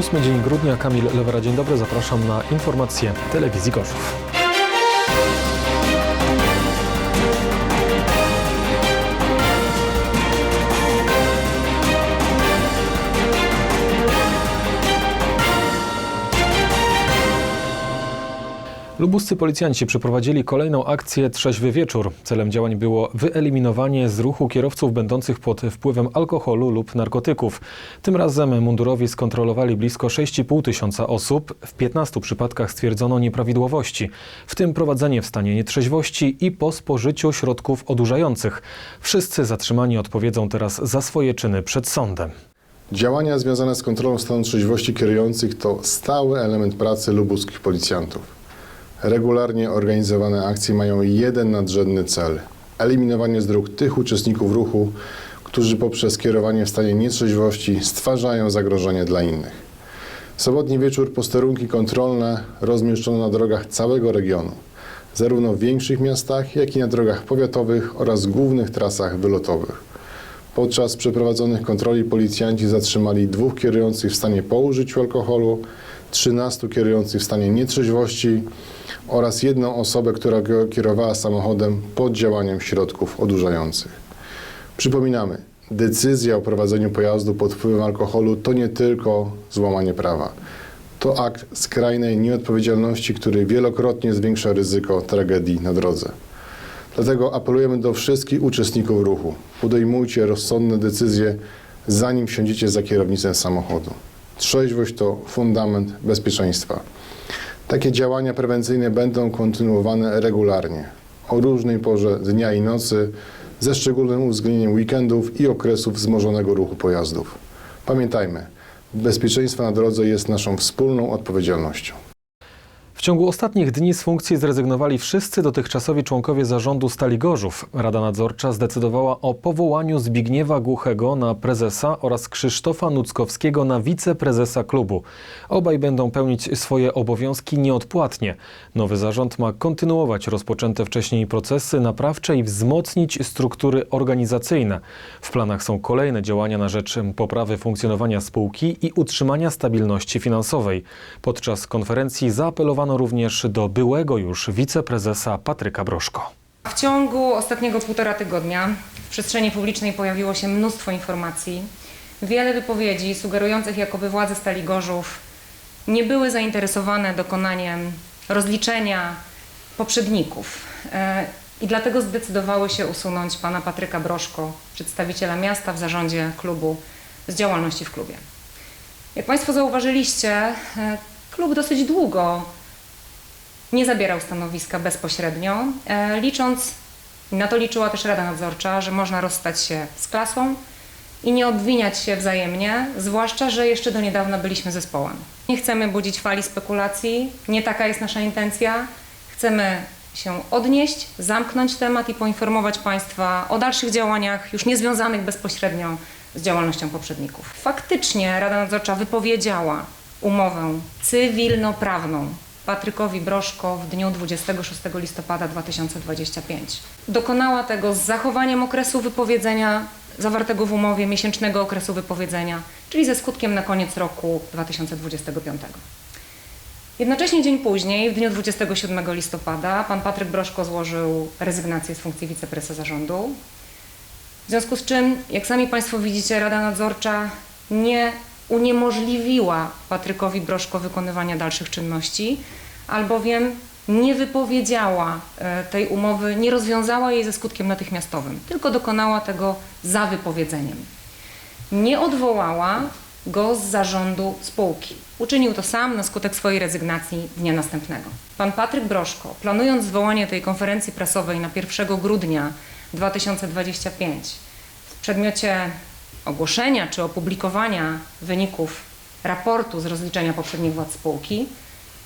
Ósmy dzień grudnia, Kamil Lewera, dzień dobry, zapraszam na informacje telewizji Gorzów. Lubuscy policjanci przeprowadzili kolejną akcję Trzeźwy Wieczór. Celem działań było wyeliminowanie z ruchu kierowców będących pod wpływem alkoholu lub narkotyków. Tym razem mundurowi skontrolowali blisko 6,5 tysiąca osób. W 15 przypadkach stwierdzono nieprawidłowości, w tym prowadzenie w stanie nietrzeźwości i po spożyciu środków odurzających. Wszyscy zatrzymani odpowiedzą teraz za swoje czyny przed sądem. Działania związane z kontrolą stanu trzeźwości kierujących to stały element pracy lubuskich policjantów. Regularnie organizowane akcje mają jeden nadrzędny cel eliminowanie z dróg tych uczestników ruchu, którzy poprzez kierowanie w stanie nietrzeźwości stwarzają zagrożenie dla innych. W sobotni wieczór posterunki kontrolne rozmieszczono na drogach całego regionu, zarówno w większych miastach, jak i na drogach powiatowych oraz głównych trasach wylotowych. Podczas przeprowadzonych kontroli policjanci zatrzymali dwóch kierujących w stanie po użyciu alkoholu, 13 kierujących w stanie nietrzeźwości oraz jedną osobę, która kierowała samochodem pod działaniem środków odurzających. Przypominamy, decyzja o prowadzeniu pojazdu pod wpływem alkoholu to nie tylko złamanie prawa. To akt skrajnej nieodpowiedzialności, który wielokrotnie zwiększa ryzyko tragedii na drodze. Dlatego apelujemy do wszystkich uczestników ruchu. Podejmujcie rozsądne decyzje, zanim wsiądziecie za kierownicę samochodu. Trzeźwość to fundament bezpieczeństwa. Takie działania prewencyjne będą kontynuowane regularnie, o różnej porze dnia i nocy, ze szczególnym uwzględnieniem weekendów i okresów wzmożonego ruchu pojazdów. Pamiętajmy, bezpieczeństwo na drodze jest naszą wspólną odpowiedzialnością. W ciągu ostatnich dni z funkcji zrezygnowali wszyscy dotychczasowi członkowie zarządu Stali Gorzów. Rada Nadzorcza zdecydowała o powołaniu Zbigniewa Głuchego na prezesa oraz Krzysztofa Nuckowskiego na wiceprezesa klubu. Obaj będą pełnić swoje obowiązki nieodpłatnie. Nowy zarząd ma kontynuować rozpoczęte wcześniej procesy naprawcze i wzmocnić struktury organizacyjne. W planach są kolejne działania na rzecz poprawy funkcjonowania spółki i utrzymania stabilności finansowej. Podczas konferencji zaapelowano również do byłego już wiceprezesa Patryka Broszko. W ciągu ostatniego półtora tygodnia w przestrzeni publicznej pojawiło się mnóstwo informacji, wiele wypowiedzi sugerujących, jakoby władze Stali Gorzów nie były zainteresowane dokonaniem rozliczenia poprzedników. E, I dlatego zdecydowały się usunąć pana Patryka Broszko, przedstawiciela miasta w zarządzie klubu, z działalności w klubie. Jak Państwo zauważyliście, e, klub dosyć długo nie zabierał stanowiska bezpośrednio, e, licząc, na to liczyła też Rada Nadzorcza, że można rozstać się z klasą i nie obwiniać się wzajemnie, zwłaszcza, że jeszcze do niedawna byliśmy zespołem. Nie chcemy budzić fali spekulacji, nie taka jest nasza intencja. Chcemy się odnieść, zamknąć temat i poinformować Państwa o dalszych działaniach, już niezwiązanych bezpośrednio z działalnością poprzedników. Faktycznie Rada Nadzorcza wypowiedziała umowę cywilnoprawną Patrykowi Broszko w dniu 26 listopada 2025. Dokonała tego z zachowaniem okresu wypowiedzenia zawartego w umowie miesięcznego okresu wypowiedzenia, czyli ze skutkiem na koniec roku 2025. Jednocześnie dzień później, w dniu 27 listopada, pan Patryk Broszko złożył rezygnację z funkcji wiceprezesa zarządu. W związku z czym, jak sami Państwo widzicie, Rada Nadzorcza nie uniemożliwiła Patrykowi Broszko wykonywania dalszych czynności, albowiem nie wypowiedziała e, tej umowy, nie rozwiązała jej ze skutkiem natychmiastowym, tylko dokonała tego za wypowiedzeniem. Nie odwołała go z zarządu spółki. Uczynił to sam na skutek swojej rezygnacji dnia następnego. Pan Patryk Broszko, planując zwołanie tej konferencji prasowej na 1 grudnia 2025 w przedmiocie ogłoszenia czy opublikowania wyników raportu z rozliczenia poprzednich władz spółki,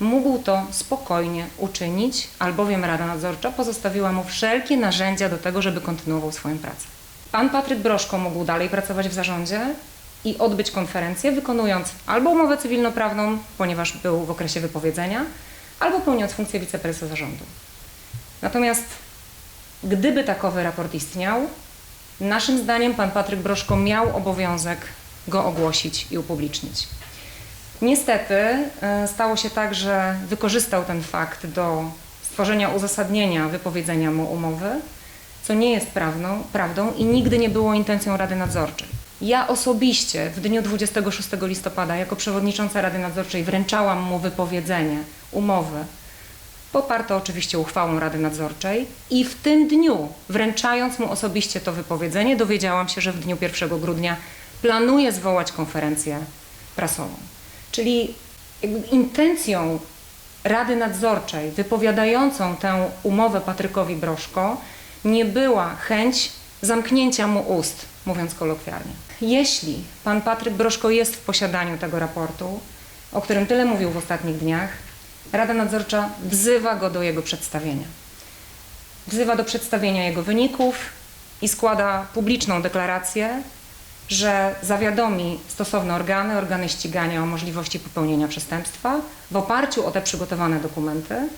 mógł to spokojnie uczynić, albowiem Rada Nadzorcza pozostawiła mu wszelkie narzędzia do tego, żeby kontynuował swoją pracę. Pan Patryk Broszko mógł dalej pracować w zarządzie i odbyć konferencję, wykonując albo umowę cywilnoprawną, ponieważ był w okresie wypowiedzenia, albo pełniąc funkcję wiceprezesa zarządu. Natomiast gdyby takowy raport istniał, naszym zdaniem pan Patryk Broszko miał obowiązek go ogłosić i upublicznić. Niestety e, stało się tak, że wykorzystał ten fakt do stworzenia uzasadnienia wypowiedzenia mu umowy, co nie jest prawdą, prawdą i nigdy nie było intencją Rady Nadzorczej. Ja osobiście w dniu 26 listopada jako przewodnicząca Rady Nadzorczej wręczałam mu wypowiedzenie umowy, poparte oczywiście uchwałą Rady Nadzorczej i w tym dniu, wręczając mu osobiście to wypowiedzenie, dowiedziałam się, że w dniu 1 grudnia planuje zwołać konferencję prasową. Czyli intencją Rady Nadzorczej wypowiadającą tę umowę Patrykowi Broszko nie była chęć zamknięcia mu ust, mówiąc kolokwialnie. Jeśli pan Patryk Broszko jest w posiadaniu tego raportu, o którym tyle mówił w ostatnich dniach, Rada Nadzorcza wzywa go do jego przedstawienia. Wzywa do przedstawienia jego wyników i składa publiczną deklarację, że zawiadomi stosowne organy, organy ścigania o możliwości popełnienia przestępstwa w oparciu o te przygotowane dokumenty,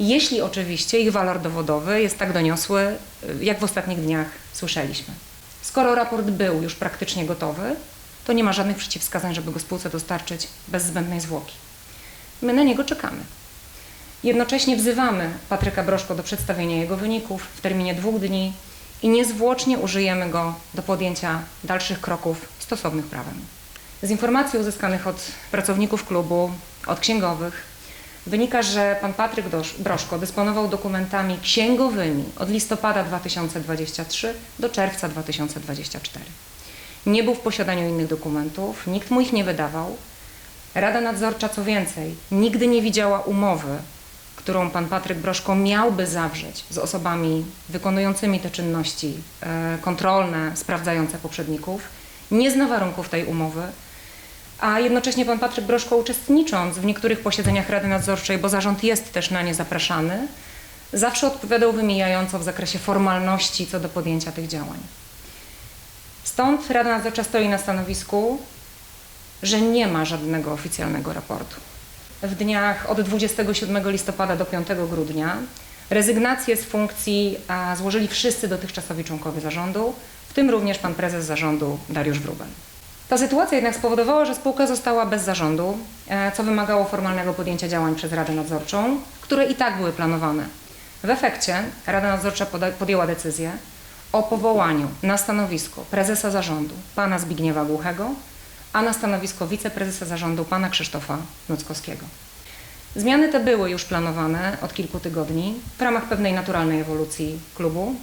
jeśli oczywiście ich walor dowodowy jest tak doniosły, jak w ostatnich dniach słyszeliśmy. Skoro raport był już praktycznie gotowy, to nie ma żadnych przeciwwskazań, żeby go spółce dostarczyć bez zbędnej zwłoki. My na niego czekamy. Jednocześnie wzywamy Patryka Broszko do przedstawienia jego wyników w terminie dwóch dni i niezwłocznie użyjemy go do podjęcia dalszych kroków stosownych prawem. Z informacji uzyskanych od pracowników klubu, od księgowych, wynika, że pan Patryk Broszko dysponował dokumentami księgowymi od listopada 2023 do czerwca 2024. Nie był w posiadaniu innych dokumentów, nikt mu ich nie wydawał. Rada Nadzorcza, co więcej, nigdy nie widziała umowy, którą pan Patryk Broszko miałby zawrzeć z osobami wykonującymi te czynności e, kontrolne, sprawdzające poprzedników. Nie zna warunków tej umowy, a jednocześnie pan Patryk Broszko uczestnicząc w niektórych posiedzeniach Rady Nadzorczej, bo zarząd jest też na nie zapraszany, zawsze odpowiadał wymijająco w zakresie formalności co do podjęcia tych działań. Stąd Rada Nadzorcza stoi na stanowisku, że nie ma żadnego oficjalnego raportu. W dniach od 27 listopada do 5 grudnia rezygnację z funkcji złożyli wszyscy dotychczasowi członkowie zarządu, w tym również pan prezes zarządu Dariusz Wróbel. Ta sytuacja jednak spowodowała, że spółka została bez zarządu, e, co wymagało formalnego podjęcia działań przez Radę Nadzorczą, które i tak były planowane. W efekcie Rada Nadzorcza podjęła decyzję o powołaniu na stanowisko prezesa zarządu pana Zbigniewa Głuchego, a na stanowisko wiceprezesa zarządu pana Krzysztofa Nuckowskiego. Zmiany te były już planowane od kilku tygodni w ramach pewnej naturalnej ewolucji klubu.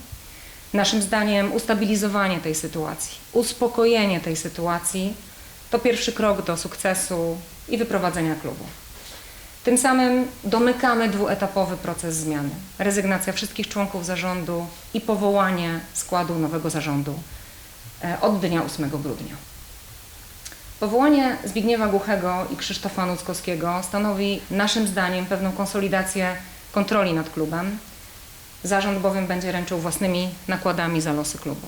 Naszym zdaniem ustabilizowanie tej sytuacji, uspokojenie tej sytuacji to pierwszy krok do sukcesu i wyprowadzenia klubu. Tym samym domykamy dwuetapowy proces zmiany. Rezygnacja wszystkich członków zarządu i powołanie składu nowego zarządu e, od dnia 8 grudnia. Powołanie Zbigniewa Głuchego i Krzysztofa Nuckowskiego stanowi naszym zdaniem pewną konsolidację kontroli nad klubem. Zarząd bowiem będzie ręczył własnymi nakładami za losy klubu.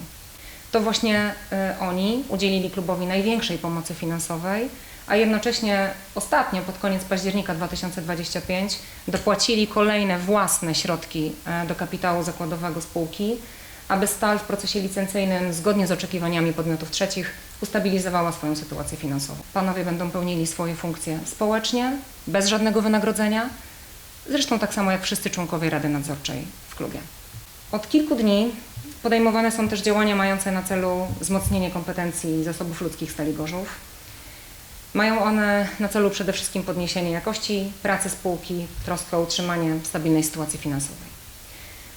To właśnie y, oni udzielili klubowi największej pomocy finansowej, a jednocześnie ostatnio, pod koniec października 2025, dopłacili kolejne własne środki e, do kapitału zakładowego spółki, aby stal w procesie licencyjnym, zgodnie z oczekiwaniami podmiotów trzecich, ustabilizowała swoją sytuację finansową. Panowie będą pełnili swoje funkcje społecznie, bez żadnego wynagrodzenia, zresztą tak samo jak wszyscy członkowie Rady Nadzorczej w klubie. Od kilku dni podejmowane są też działania mające na celu wzmocnienie kompetencji zasobów ludzkich Stali Gorzów. Mają one na celu przede wszystkim podniesienie jakości pracy spółki, troskę o utrzymanie stabilnej sytuacji finansowej.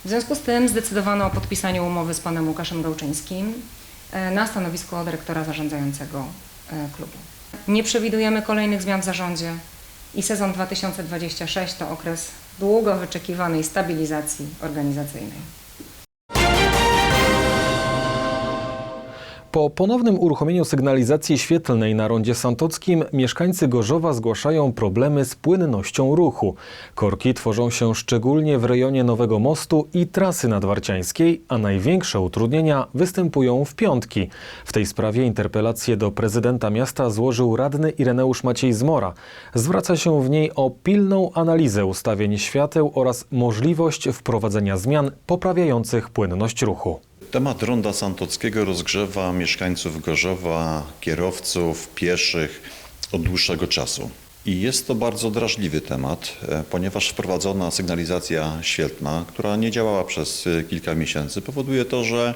W związku z tym zdecydowano o podpisaniu umowy z panem Łukaszem Gałczyńskim e, na stanowisko dyrektora zarządzającego e, klubu. Nie przewidujemy kolejnych zmian w zarządzie i sezon 2026 to okres długo wyczekiwanej stabilizacji organizacyjnej. Po ponownym uruchomieniu sygnalizacji świetlnej na rondzie Santockim mieszkańcy Gorzowa zgłaszają problemy z płynnością ruchu. Korki tworzą się szczególnie w rejonie Nowego Mostu i trasy nadwarciańskiej, a największe utrudnienia występują w piątki. W tej sprawie interpelację do prezydenta miasta złożył radny Ireneusz Maciej Zmora. Zwraca się w niej o pilną analizę ustawień świateł oraz możliwość wprowadzenia zmian poprawiających płynność ruchu. Temat ronda Santockiego rozgrzewa mieszkańców Gorzowa, kierowców, pieszych od dłuższego czasu. I jest to bardzo drażliwy temat, e, ponieważ wprowadzona sygnalizacja świetlna, która nie działała przez e, kilka miesięcy, powoduje to, że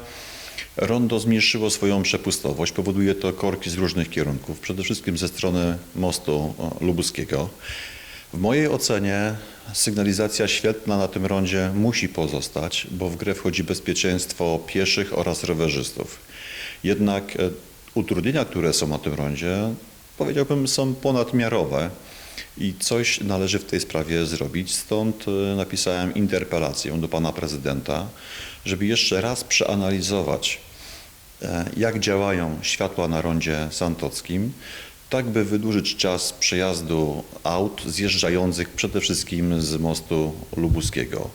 rondo zmniejszyło swoją przepustowość. Powoduje to korki z różnych kierunków, przede wszystkim ze strony mostu o, lubuskiego. W mojej ocenie sygnalizacja świetlna na tym rondzie musi pozostać, bo w grę wchodzi bezpieczeństwo pieszych oraz rowerzystów. Jednak e, utrudnienia, które są na tym rondzie, powiedziałbym, są ponadmiarowe i coś należy w tej sprawie zrobić. Stąd e, napisałem interpelację do pana prezydenta, żeby jeszcze raz przeanalizować, e, jak działają światła na rondzie santockim, tak by wydłużyć czas przejazdu aut zjeżdżających przede wszystkim z mostu lubuskiego.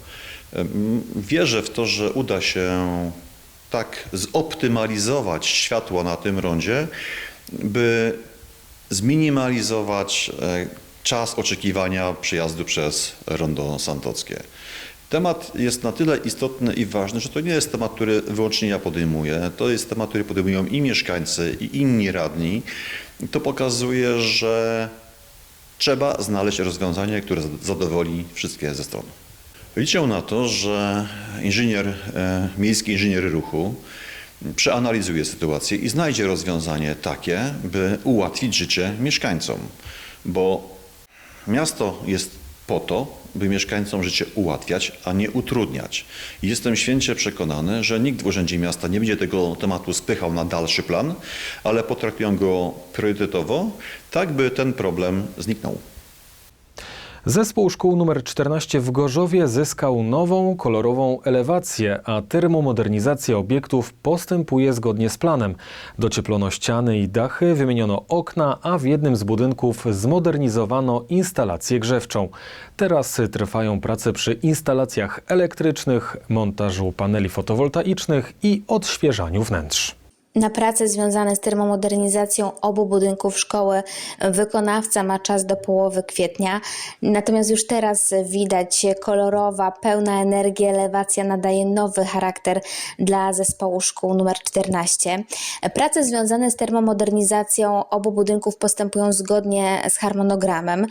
Wierzę w to, że uda się tak zoptymalizować światło na tym rondzie, by zminimalizować e, czas oczekiwania przejazdu przez rondo santockie. Temat jest na tyle istotny i ważny, że to nie jest temat, który wyłącznie ja podejmuję. To jest temat, który podejmują i mieszkańcy, i inni radni. To pokazuje, że trzeba znaleźć rozwiązanie, które zadowoli wszystkie ze stron. Liczę na to, że inżynier, e, miejski inżynier ruchu przeanalizuje sytuację i znajdzie rozwiązanie takie, by ułatwić życie mieszkańcom, bo miasto jest po to, by mieszkańcom życie ułatwiać, a nie utrudniać. Jestem święcie przekonany, że nikt w Urzędzie Miasta nie będzie tego tematu spychał na dalszy plan, ale potraktują go priorytetowo, tak by ten problem zniknął. Zespół szkół nr 14 w Gorzowie zyskał nową, kolorową elewację, a termomodernizacja obiektów postępuje zgodnie z planem. Docieplono ściany i dachy, wymieniono okna, a w jednym z budynków zmodernizowano instalację grzewczą. Teraz trwają prace przy instalacjach elektrycznych, montażu paneli fotowoltaicznych i odświeżaniu wnętrz. Na prace związane z termomodernizacją obu budynków szkoły wykonawca ma czas do połowy kwietnia. Natomiast już teraz widać kolorowa, pełna energii elewacja nadaje nowy charakter dla zespołu szkół nr 14. Prace związane z termomodernizacją obu budynków postępują zgodnie z harmonogramem.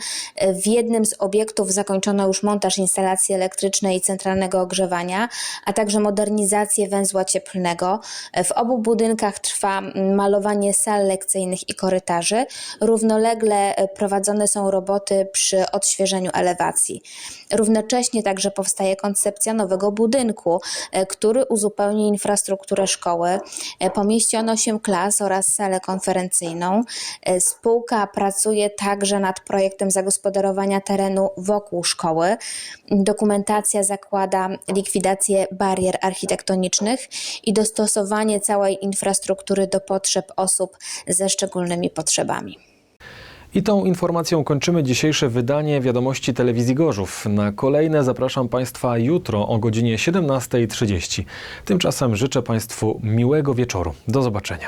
W jednym z obiektów zakończono już montaż instalacji elektrycznej i centralnego ogrzewania, a także modernizację węzła cieplnego. W obu budynkach trwa malowanie sal lekcyjnych i korytarzy. Równolegle e, prowadzone są roboty przy odświeżeniu elewacji. Równocześnie także powstaje koncepcja nowego budynku, e, który uzupełni infrastrukturę szkoły. E, Pomieści on 8 klas oraz salę konferencyjną. Spółka pracuje także nad projektem zagospodarowania terenu wokół szkoły. Dokumentacja zakłada likwidację barier architektonicznych i dostosowanie całej infrastruktury do potrzeb osób ze szczególnymi potrzebami. I tą informacją kończymy dzisiejsze wydanie Wiadomości Telewizji Gorzów. Na kolejne zapraszam Państwa jutro o godzinie 17.30. Tymczasem życzę Państwu miłego wieczoru. Do zobaczenia.